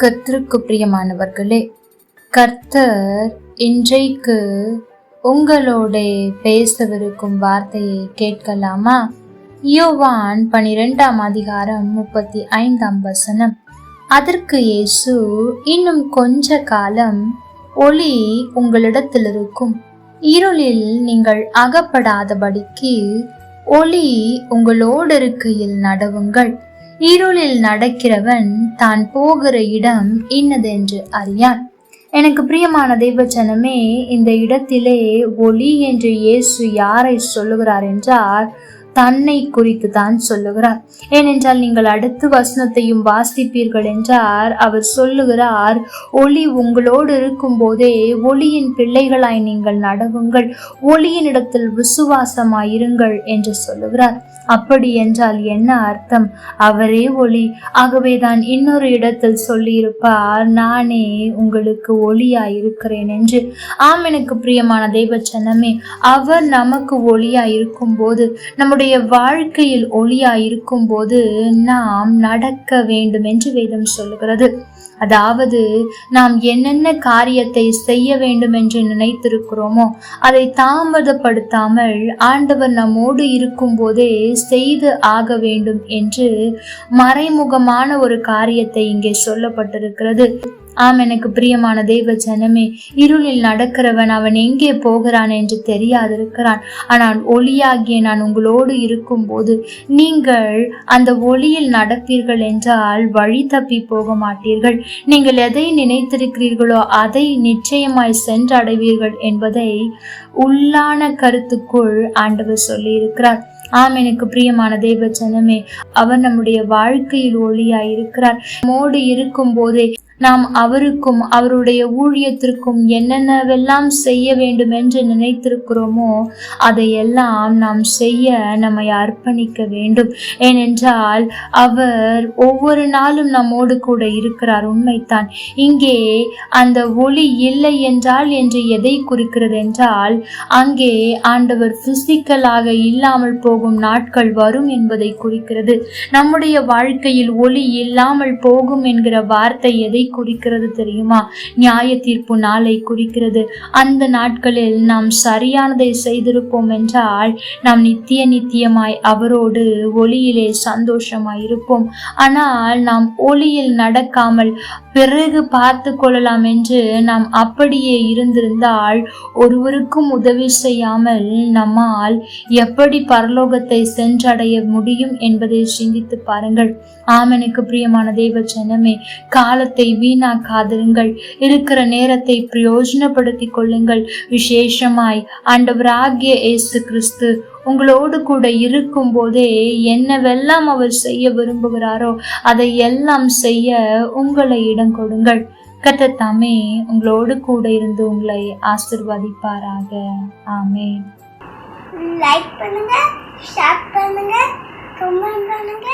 கர்த்தருக்கு பிரியமானவர்களே கர்த்தர் இன்றைக்கு உங்களோட பேசவிருக்கும் வார்த்தையை கேட்கலாமா? யோவான் பனிரெண்டாம் அதிகாரம் முப்பத்தி ஐந்தாம் வசனம். அதற்கு இயேசு இன்னும் கொஞ்ச காலம் ஒளி உங்களிடத்தில் இருக்கும் இருளில் நீங்கள் அகப்படாதபடிக்கு ஒளி உங்களோடு இருக்கையில் நடவுங்கள். இருளில் நடக்கிறவன் தான் போகிற இடம் இன்னதென்று அறியான். எனக்கு பிரியமான தெய்வச்சனமே இந்த இடத்திலே ஒளி என்று இயேசு யாரை சொல்லுகிறார் என்றால் தன்னை குறித்து தான் சொல்லுகிறார். ஏனென்றால் நீங்கள் அடுத்து வசனத்தையும் வாசிப்பீர்கள் என்றார். அவர் சொல்லுகிறார் ஒளி உங்களோடு இருக்கும் போதே ஒளியின் பிள்ளைகளாய் நீங்கள் நடவுங்கள் ஒளியின் இடத்தில் விசுவாசமாயிருங்கள் என்று சொல்லுகிறார். அப்படி என்றால் என்ன அர்த்தம்? அவரே ஒளி. ஆகவேதான் இன்னொரு இடத்தில் சொல்லியிருப்பார் நானே உங்களுக்கு ஒளியாய் இருக்கிறேன் என்று. ஆம் எனக்கு பிரியமான தெய்வ சனமே அவர் நமக்கு ஒளியாய் இருக்கும்போது நம்முடைய வாழ்க்கையில் ஒளியாய் இருக்கும்போது நாம் நடக்க வேண்டும் என்று வேதம் சொல்லுகிறது. அதாவது நாம் என்னென்ன காரியத்தை செய்ய வேண்டும் என்று நினைத்திருக்கிறோமோ அதை தாமதப்படுத்தாமல் ஆண்டவர் நம்மோடு இருக்கும் போதே செய்து ஆக வேண்டும் என்று மறைமுகமான ஒரு காரியத்தை இங்கே சொல்லப்பட்டிருக்கிறது. ஆம் எனக்கு பிரியமான தெய்வ ஜனமே இருளில் நடக்கிறவன் அவன் எங்கே போகிறான் என்று தெரியாதிருக்கிறான். ஆனால் ஒளியாகிய நான் உங்களோடு இருக்கும்போது நீங்கள் அந்த ஒளியில் நடப்பீர்கள் என்றால் வழி தப்பி போக மாட்டீர்கள். நீங்கள் எதை நினைத்திருக்கிறீர்களோ அதை நிச்சயமாய் சென்றடைவீர்கள் என்பதை உள்ளான கருத்துக்குள் ஆண்டவர் சொல்லியிருக்கிறார். ஆம் எனக்கு பிரியமான தெய்வ ஜனமே அவர் நம்முடைய வாழ்க்கையில் ஒளியாய் இருக்கிறார் மோடு இருக்கும் போதே நாம் அவருக்கும் அவருடைய ஊழியத்திற்கும் என்னென்னவெல்லாம் செய்ய வேண்டும் என்று நினைத்திருக்கிறோமோ அதையெல்லாம் நாம் செய்ய நம்மை அர்ப்பணிக்க வேண்டும். ஏனென்றால் அவர் ஒவ்வொரு நாளும் நம்மோடு கூட இருக்கிறார் உண்மைத்தான் இங்கே அந்த ஒளி இல்லை என்றால் என்று எதை குறிக்கிறது என்றால் அங்கே ஆண்டவர் பிசிக்கலாக இல்லாமல் போகும் நாட்கள் வரும் என்பதை குறிக்கிறது. நம்முடைய வாழ்க்கையில் ஒளி இல்லாமல் போகும் என்கிற வார்த்தை எதை குறிக்கிறது தெரியுமா? நியாய தீர்ப்பு நாளை குறிக்கிறது அந்த நாட்களில் நாம் சரியானதை செய்திருப்போம் என்றால் நாம் நித்திய நித்தியமாய் அவரோடு ஒளியிலே சந்தோஷமாய் இருப்போம். ஆனால் நாம் ஒளியில் நடக்காமல் பிறகு பார்த்து கொள்ளலாம் என்று நாம் அப்படியே இருந்திருந்தால் ஒருவருக்கும் உதவி செய்யாமல் நம்மால் எப்படி பரலோகத்தை சென்றடைய முடியும் என்பதை சிந்தித்து பாருங்கள். ஆமனுக்கு பிரியமான தெய்வ ஜனமே காலத்தை வீணாக்காதிருங்கள். இருக்கிற நேரத்தை பிரயோஜனப்படுத்திக் கொள்ளுங்கள். விசேஷமாய் ஆண்டவராகிய இயேசு கிறிஸ்து உங்களோடு கூட இருக்கும் போதே என்னவெல்லாம் அவர் செய்ய விரும்புகிறாரோ அதை எல்லாம் செய்ய உங்களை இடம் கொடுங்கள். கத்தத்தாமே உங்களோடு கூட இருந்து உங்களை ஆசிர்வதிப்பாராக. ஆமே லைக் பண்ணுங்க ஷேர் பண்ணுங்க கமெண்ட் பண்ணுங்க.